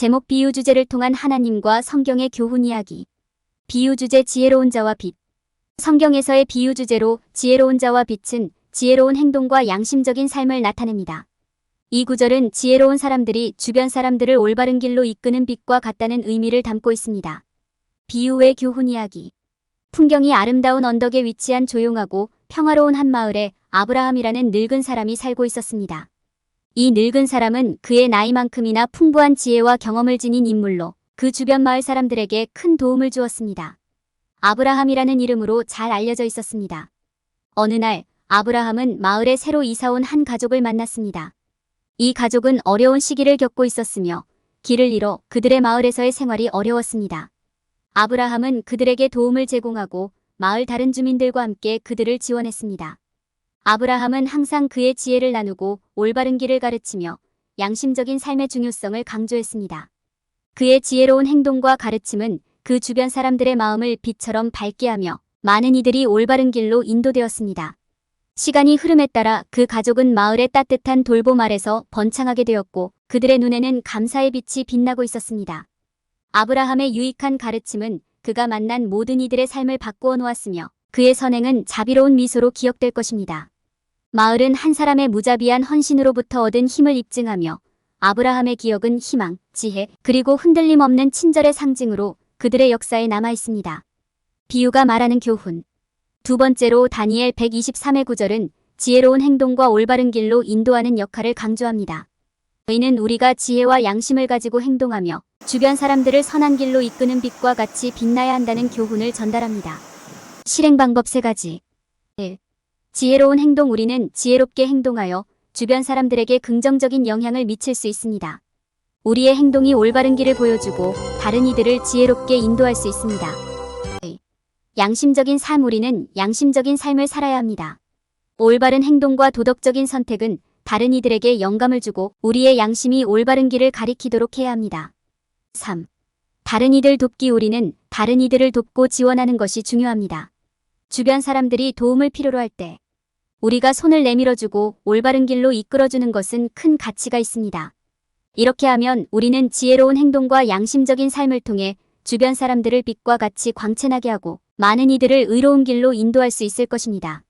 제목 비유 주제를 통한 하나님과 성경의 교훈 이야기. 비유 주제 지혜로운 자와 빛. 성경에서의 비유 주제로 지혜로운 자와 빛은 지혜로운 행동과 양심적인 삶을 나타냅니다. 이 구절은 지혜로운 사람들이 주변 사람들을 올바른 길로 이끄는 빛과 같다는 의미를 담고 있습니다. 비유의 교훈 이야기. 풍경이 아름다운 언덕에 위치한 조용하고 평화로운 한 마을에 아브라함이라는 늙은 사람이 살고 있었습니다. 이 늙은 사람은 그의 나이만큼이나 풍부한 지혜와 경험을 지닌 인물로 그 주변 마을 사람들에게 큰 도움을 주었습니다. 아브라함이라는 이름으로 잘 알려져 있었습니다. 어느 날 아브라함은 마을에 새로 이사온 한 가족을 만났습니다. 이 가족은 어려운 시기를 겪고 있었으며 길을 잃어 그들의 마을에서의 생활이 어려웠습니다. 아브라함은 그들에게 도움을 제공하고 마을 다른 주민들과 함께 그들을 지원했습니다. 아브라함은 항상 그의 지혜를 나누고 올바른 길을 가르치며 양심적인 삶의 중요성을 강조했습니다. 그의 지혜로운 행동과 가르침은 그 주변 사람들의 마음을 빛처럼 밝게 하며 많은 이들이 올바른 길로 인도되었습니다. 시간이 흐름에 따라 그 가족은 마을의 따뜻한 돌봄 아래서 번창하게 되었고 그들의 눈에는 감사의 빛이 빛나고 있었습니다. 아브라함의 유익한 가르침은 그가 만난 모든 이들의 삶을 바꾸어 놓았으며 그의 선행은 자비로운 미소로 기억될 것입니다. 마을은 한 사람의 무자비한 헌신으로부터 얻은 힘을 입증하며 아브라함의 기억은 희망, 지혜, 그리고 흔들림 없는 친절의 상징으로 그들의 역사에 남아 있습니다. 비유가 말하는 교훈. 두 번째로 다니엘 123의 구절은 지혜로운 행동과 올바른 길로 인도하는 역할을 강조합니다. 이는 우리가 지혜와 양심을 가지고 행동하며 주변 사람들을 선한 길로 이끄는 빛과 같이 빛나야 한다는 교훈을 전달합니다. 실행 방법 세 가지. 1. 지혜로운 행동 우리는 지혜롭게 행동하여 주변 사람들에게 긍정적인 영향을 미칠 수 있습니다. 우리의 행동이 올바른 길을 보여주고 다른 이들을 지혜롭게 인도할 수 있습니다. 2. 양심적인 삶 우리는 양심적인 삶을 살아야 합니다. 올바른 행동과 도덕적인 선택은 다른 이들에게 영감을 주고 우리의 양심이 올바른 길을 가리키도록 해야 합니다. 3. 다른 이들 돕기 우리는 다른 이들을 돕고 지원하는 것이 중요합니다. 주변 사람들이 도움을 필요로 할 때 우리가 손을 내밀어주고 올바른 길로 이끌어주는 것은 큰 가치가 있습니다. 이렇게 하면 우리는 지혜로운 행동과 양심적인 삶을 통해 주변 사람들을 빛과 같이 광채나게 하고 많은 이들을 의로운 길로 인도할 수 있을 것입니다.